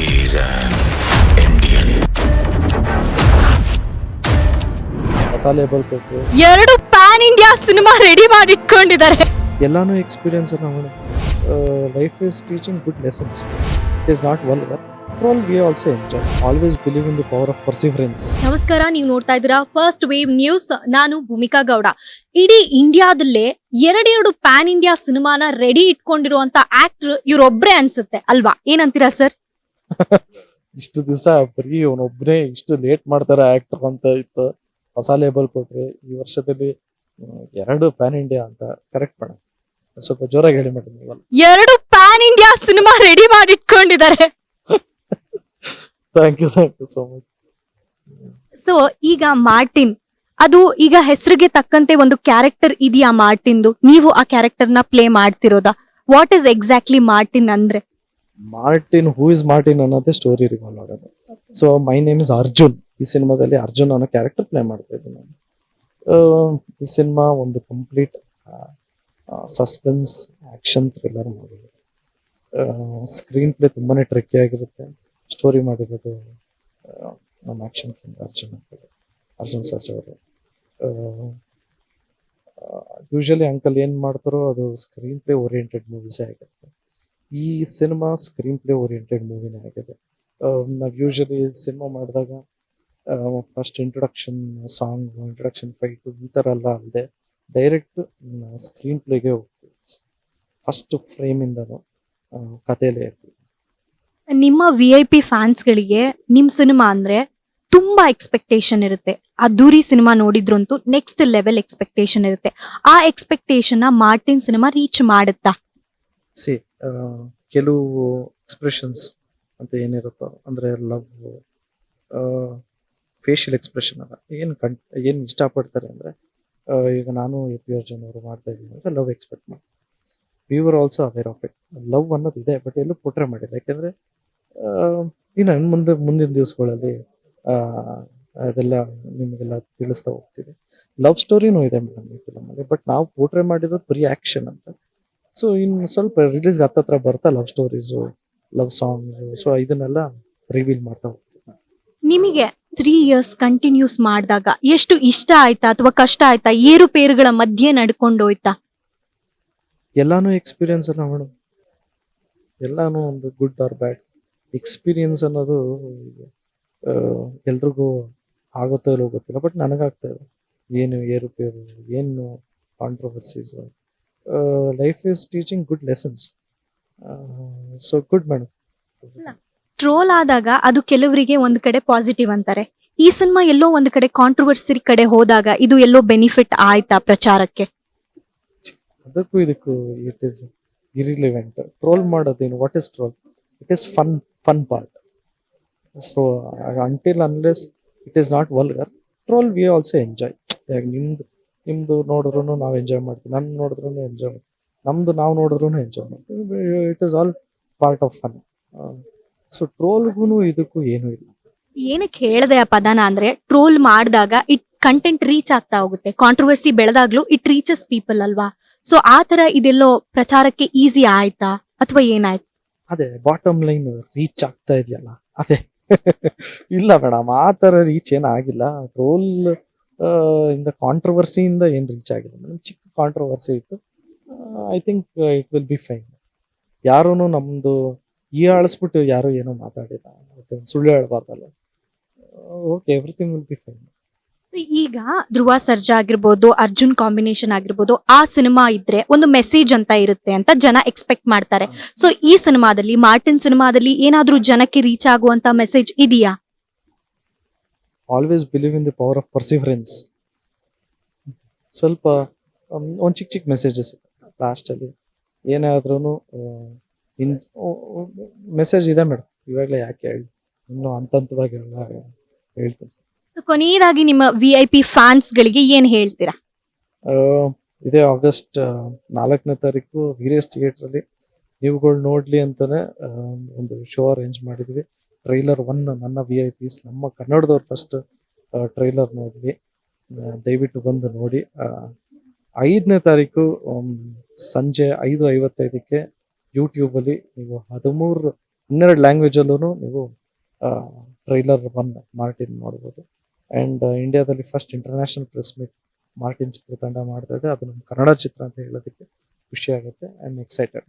He's an Indian. ಮಸಾಲೆ ಬರ್ಬೇಕು ಎರಡು ಪ್ಯಾನ್ ಇಂಡಿಯಾ ಸಿನಿಮಾ ರೆಡಿ ಮಾಡಿ. ಇಟ್ಕೊಂಡಿದ್ದಾರೆ ಎಲ್ಲಾನು ಎಕ್ಸ್ಪೀರಿಯನ್ಸ್ ಅನ್ನ life is teaching good lessons it is not power ನಮಸ್ಕಾರ ನೀವು ನೋಡ್ತಾ ಇದ್ದೀರಾ ಫಸ್ಟ್ ವೇವ್ ನ್ಯೂಸ್ ನಾನು ಭೂಮಿಕಾ ಗೌಡ. ಇಡೀ ಇಂಡಿಯಾದಲ್ಲೇ ಎರಡೆರಡು ಪ್ಯಾನ್ ಇಂಡಿಯಾ ಸಿನಿಮಾನ ರೆಡಿ ಇಟ್ಕೊಂಡಿರುವಂತ ಆಕ್ಟರ್ ಇವ್ರೊಬ್ರೇ ಅನ್ಸುತ್ತೆ ಅಲ್ವಾ? ಏನಂತೀರಾ ಸರ್ ಇಷ್ಟು ದಿವಸ ಬರೀ ಅವನೊಬ್ಬನೇ ಇಷ್ಟು ಲೇಟ್ ಮಾಡ್ತಾರೆ ಆಕ್ಟರ್ ಅಂತ ಇತ್ತು. ಮಸಾಲೆ ಕೊಟ್ರೆ ಈ ವರ್ಷದಲ್ಲಿ ಎರಡು ಪ್ಯಾನ್ ಇಂಡಿಯಾ ಅಂತ ಕರೆಕ್ಟ್ ಮೇಡಮ್ ಸ್ವಲ್ಪ ಜೋರಾಗಿ ಹೇಳಿ ಮೇಡಮ್ ನೀವಲ್ಲ. ಎರಡು ಪ್ಯಾನ್ ಇಂಡಿಯಾ ಸಿನಿಮಾ ರೆಡಿ ಮಾಡಿ ಇಟ್ಕೊಂಡಿದ್ದಾರೆ. Thank you thank you so much so ಈಗ ಮಾರ್ಟಿನ್ ಅದು ಈಗ ಹೆಸರಿಗೆ ತಕ್ಕಂತೆ ಒಂದು ಕ್ಯಾರೆಕ್ಟರ್ ಇದೆಯಾ ಮಾರ್ಟಿನ್ದು ನೀವು ಆ ಕ್ಯಾರೆಕ್ಟರ್ನ ಪ್ಲೇ ಮಾಡ್ತಿರೋದಾ? ವಾಟ್ ಇಸ್ ಎಕ್ಸಾಕ್ಟ್ಲಿ ಮಾರ್ಟಿನ್ ಅಂದ್ರೆ? ಮಾರ್ಟಿನ್ ಹೂ ಇಸ್ ಮಾರ್ಟಿನ್ ಅನ್ನೋದೇ ಸ್ಟೋರಿ ರಿವಾಲ್ವ್ ಆಗೋದು so my name is Arjun ಈ ಸಿನಿಮಾದಲ್ಲಿ ಅರ್ಜುನ್ ಅನ್ನೋ ಕ್ಯಾರೆಕ್ಟರ್ ಪ್ಲೇ ಮಾಡ್ತಾ ಇದ್ದೀನಿ ನಾನು. ಈ ಸಿನಿಮಾ ಒಂದು complete suspense action thriller movie screenplay ತುಂಬಾನೇ ಟ್ರಿಕ್ಕಿ ಆಗಿರುತ್ತೆ. ಸ್ಟೋರಿ ಮಾಡಿರೋದು ನಮ್ಮ ಆಕ್ಷನ್ ಕಿಂಗ್ ಅರ್ಜುನ್ ಅಂತ ಹೇಳಿ. ಅರ್ಜುನ್ ಸರ್ಜ್ ಅವರು. ಯೂಶಲಿ ಅಂಕಲ್ ಏನು ಮಾಡ್ತಾರೋ ಅದು ಸ್ಕ್ರೀನ್ ಪ್ಲೇ ಓರಿಯೆಂಟೆಡ್ ಮೂವೀಸೇ ಆಗಿರುತ್ತೆ. ಈ ಸಿನಿಮಾ ಸ್ಕ್ರೀನ್ ಪ್ಲೇ ಓರಿಯೆಂಟೆಡ್ ಮೂವಿನೇ ಆಗಿದೆ ನಾವು ಯೂಶಲಿ ಸಿನಿಮಾ ಮಾಡಿದಾಗ first introduction song introduction fight ಈ ಥರ ಎಲ್ಲ ಅಲ್ಲದೆ ಡೈರೆಕ್ಟ್ ಸ್ಕ್ರೀನ್ ಪ್ಲೇಗೆ ಹೋಗ್ತೀವಿ. ಫಸ್ಟ್ ಫ್ರೇಮಿಂದನು ಕಥೆಯಲ್ಲೇ ಇರ್ತೀವಿ. ನಿಮ್ಮ ವಿ ಐ ಪಿ ಫ್ಯಾನ್ಸ್ಗಳಿಗೆ ನಿಮ್ಮ ಸಿನಿಮಾ ಅಂದ್ರೆ ತುಂಬಾ ಎಕ್ಸ್ಪೆಕ್ಟೇಷನ್ ಇರುತ್ತೆ. ಅದ್ದೂರಿ ಸಿನಿಮಾ ನೋಡಿದ್ರಂತೂ ನೆಕ್ಸ್ಟ್ ಲೆವೆಲ್ ಎಕ್ಸ್ಪೆಕ್ಟೇಷನ್ ಇರುತ್ತೆ. ಆ ಎಕ್ಸ್ಪೆಕ್ಟೇಷನ್ನ ಮಾರ್ಟಿನ್ ಸಿನಿಮಾ ರೀಚ್ ಮಾಡುತ್ತಾ? ಸಿ ಕೆಲವು ಎಕ್ಸ್ಪ್ರೆಷನ್ಸ್ ಅಂತ ಏನಿರುತ್ತೋ, ಅಂದರೆ ಲವ್ ಫೇಶಿಯಲ್ ಎಕ್ಸ್ಪ್ರೆಷನ್ ಅಲ್ಲ. ಏನು ಕಣ್, ಏನು ಇಷ್ಟಪಡ್ತಾರೆ ಅಂದರೆ ಈಗ ನಾನು ಎ ಪಿ ಅರ್ಜುನ್ ಅವರು ಮಾಡ್ತಾ ಇದ್ದೀನಿ ಅಂದರೆ ಲವ್ ಎಕ್ಸ್ಪೆಕ್ಟ್ ಮಾಡಿ we were also aware of it love ಅನ್ನೋದು ಇದೆ ಬಟ್ ಎಲ್ಲೂ ಪೋಟ್ರೆ ಮಾಡಿಲ್ಲ. ಯಾಕೆಂದರೆ ಇನ್ನು ಇನ್ನು ಮುಂದೆ, ಮುಂದಿನ ದಿವಸಗಳಲ್ಲಿ ಅದೆಲ್ಲ ನಿಮಗೆಲ್ಲ ತಿಳಿಸ್ತಾ ಹೋಗ್ತೀವಿ. ಲವ್ ಸ್ಟೋರಿನೂ ಇದೆ ಮೇಡಮ್ ಈ ಫಿಲಮಲ್ಲಿ ಬಟ್ ನಾವು ಪೋಟ್ರೆ ಮಾಡಿರೋದು ಬರೀ ಆ್ಯಕ್ಷನ್ ಅಂತ. ಸೊ ಇನ್ನು ಸ್ವಲ್ಪ ರಿಲೀಸ್ಗೆ ಹತ್ತತ್ರ ಬರ್ತಾ love stories love songs so ಇದನ್ನೆಲ್ಲ ರಿವೀಲ್ ಮಾಡ್ತಾ ಹೋಗ್ತೀವಿ ನಿಮಗೆ ತ್ರೀ ಇಯರ್ಸ್ ಕಂಟಿನ್ಯೂಸ್ ಮಾಡಿದಾಗ ಎಷ್ಟು ಇಷ್ಟ ಆಯ್ತಾ ಅಥವಾ ಕಷ್ಟ ಆಯ್ತಾ? ಏರುಪೇರುಗಳ ಮಧ್ಯೆ ನಡ್ಕೊಂಡು ಹೋಯ್ತಾ? ಎಲ್ಲಾನು ಎಕ್ಸ್ಪೀರಿಯನ್ಸ್ ಅಲ್ಲ ಮೇಡಮ್ ಎಲ್ಲಾನು ಒಂದು ಗುಡ್ ಆರ್ ಬ್ಯಾಡ್ ಎಕ್ಸ್ಪೀರಿಯನ್ಸ್ ಅನ್ನೋದು ಎಲ್ರಿಗೂ ಆಗುತ್ತೋ ಇಲ್ಲೋ ಗೊತ್ತಿಲ್ಲ ಬಟ್ ನನಗಾಗ್ತಾ ಇದೆ. ಏನು ಏರುಪೇರು ಏನು controversies life is teaching good lessons so good madam troll ಆದಾಗ ಅದು ಕೆಲವರಿಗೆ ಒಂದ್ ಕಡೆ ಪಾಸಿಟಿವ್ ಅಂತಾರೆ. ಈ ಸಿನಿಮಾ ಎಲ್ಲೋ ಒಂದ್ ಕಡೆ ಕಾಂಟ್ರವರ್ಸಿ ಕಡೆ ಹೋದಾಗ ಇದು ಎಲ್ಲೋ ಬೆನಿಫಿಟ್ ಆಯ್ತಾ ಪ್ರಚಾರಕ್ಕೆ? ಅದಕ್ಕೂ ಇದಕ್ಕೂ it is irrelevant troll ಮಾಡೋದೇನು? What is troll it is fun fun part so until unless it is not vulgar troll we also enjoy ನಿಮ್ದು ನಿಮ್ದು ನೋಡಿದ್ರು ನಾವು ಎಂಜಾಯ್ ಮಾಡ್ತೀವಿ ನನ್ ನೋಡಿದ್ರು ಎಂಜಾಯ್ ಮಾಡ್ತೀವಿ ನಮ್ದು ನಾವು ನೋಡಿದ್ರು ಎಂಜಾಯ್ ಮಾಡ್ತೀವಿ. It is all part of fun so ಟ್ರೋಲ್ಗೂ ಇದಕ್ಕೂ ಏನೂ ಇಲ್ಲ. ಏನಕ್ಕೆ ಹೇಳ್ದೆ ಆ ಪದನ ಅಂದ್ರೆ ಟ್ರೋಲ್ ಮಾಡಿದಾಗ ಇಟ್ ಕಂಟೆಂಟ್ ರೀಚ್ ಆಗ್ತಾ ಹೋಗುತ್ತೆ. ಕಾಂಟ್ರವರ್ಸಿ ಬೆಳೆದಾಗ್ಲೂ ಇಟ್ ರೀಚಸ್ ಪೀಪಲ್ ಅಲ್ವಾ? ಸೊ ಆ ತರ ಇದೆಲ್ಲೋ ಪ್ರಚಾರಕ್ಕೆ ಈಸಿ ಆಯ್ತಾ? ಅಥವಾ ಏನಾಯ್ತು? ಅದೇ ಬಾಟಮ್ ಲೈನ್ ರೀಚ್ ಆಗ್ತಾ ಇದೆಯಲ್ಲ ಅದೇ. ಇಲ್ಲ ಮೇಡಮ್ ಆ ತರ ರೀಚ್ ಏನಾಗಿಲ್ಲ ಆಗಿಲ್ಲ. ರೋಲ್ ಇಂದ ಕಾಂಟ್ರವರ್ಸಿಯಿಂದ ಏನು ರೀಚ್ ಆಗಿದೆ ಮೇಡಮ್ ಚಿಕ್ಕ ಕಾಂಟ್ರವರ್ಸಿ ಇತ್ತು. I think it will be fine ಯಾರೂ ನಮ್ಮದು ಈ ಆಳಿಸ್ಬಿಟ್ಟು ಯಾರು ಏನೋ ಮಾತಾಡಿಲ್ಲ. ಸುಳ್ಳು ಹೇಳ್ಬಾರ್ದಲ್ಲ okay everything will be fine ಈಗ ಧ್ರುವ ಸರ್ಜಾ ಆಗಿರ್ಬೋದು, ಅರ್ಜುನ್ ಕಾಂಬಿನೇಷನ್ ಆಗಿರ್ಬೋದು, ಆ ಸಿನಿಮಾ ಇದ್ರೆ ಒಂದು ಮೆಸೇಜ್ ಅಂತ ಇರುತ್ತೆ ಅಂತ ಜನ ಎಕ್ಸ್ಪೆಕ್ಟ್ ಮಾಡ್ತಾರೆ. ಸೊ ಈ ಸಿನಿಮಾದಲ್ಲಿ ಮಾರ್ಟಿನ್ ಸಿನಿಮಾದಲ್ಲಿ ಏನಾದ್ರೂ ಜನಕ್ಕೆ ರೀಚ್ ಆಗುವಂತ ಮೆಸೇಜ್ ಇದೆಯಾ? Always believe in the power of perseverance ಸ್ವಲ್ಪ ಒಂದು ಚಿಕ್ಕ ಚಿಕ್ಕ ಮೆಸೇಜಸ್ ಲಾಸ್ಟಲ್ಲಿ ಏನಾದ್ರೂ ಇನ್ ಮೆಸೇಜ್ ಇದೆ ಮೇಡಮ್ ಇವಾಗಲೇ ಯಾಕೆ ಹೇಳಿ? ಇನ್ನೂ ಹಂತ ಹಂತವಾಗಿ ಎಲ್ಲ ಹೇಳ್ತೀನಿ. ಕೊನೆಯದಾಗಿ ನಿಮ್ಮ ವಿ ಐ ಪಿ ಫ್ಯಾನ್ಸ್ಗಳಿಗೆ ಏನು ಹೇಳ್ತೀರಾ? ಇದೇ ಆಗಸ್ಟ್ ನಾಲ್ಕನೇ ತಾರೀಕು ವೀರೇಶ್ ಥಿಯೇಟ್ರಲ್ಲಿ ನೀವುಗಳು ನೋಡಲಿ ಅಂತಲೇ ಒಂದು ಶೋ ಅರೇಂಜ್ ಮಾಡಿದ್ವಿ. ಟ್ರೈಲರ್ ಒನ್ ನನ್ನ ವಿ ಐ ಪಿಸ್ ನಮ್ಮ ಕನ್ನಡದವ್ರು ಫಸ್ಟ್ ಟ್ರೈಲರ್ ನೋಡಿ ದಯವಿಟ್ಟು ಬಂದು ನೋಡಿ. ಐದನೇ ತಾರೀಕು ಸಂಜೆ ಐದು ಐವತ್ತೈದಕ್ಕೆ ಯೂಟ್ಯೂಬಲ್ಲಿ ನೀವು ಹದಿಮೂರು, ಹನ್ನೆರಡು ಲ್ಯಾಂಗ್ವೇಜಲ್ಲೂ ನೀವು ಟ್ರೈಲರ್ ಒನ್ ಮಾರ್ಟಿನ್ ನೋಡ್ಬೋದು. ಆ್ಯಂಡ್ ಇಂಡಿಯಾದಲ್ಲಿ first international press meet Martin ಚಿತ್ರತಂಡ ಮಾಡ್ತಾ ಇದೆ. ಅದು ನಮ್ಮ ಕನ್ನಡ ಚಿತ್ರ ಅಂತ ಹೇಳೋದಕ್ಕೆ ಖುಷಿ ಆಗುತ್ತೆ. I am excited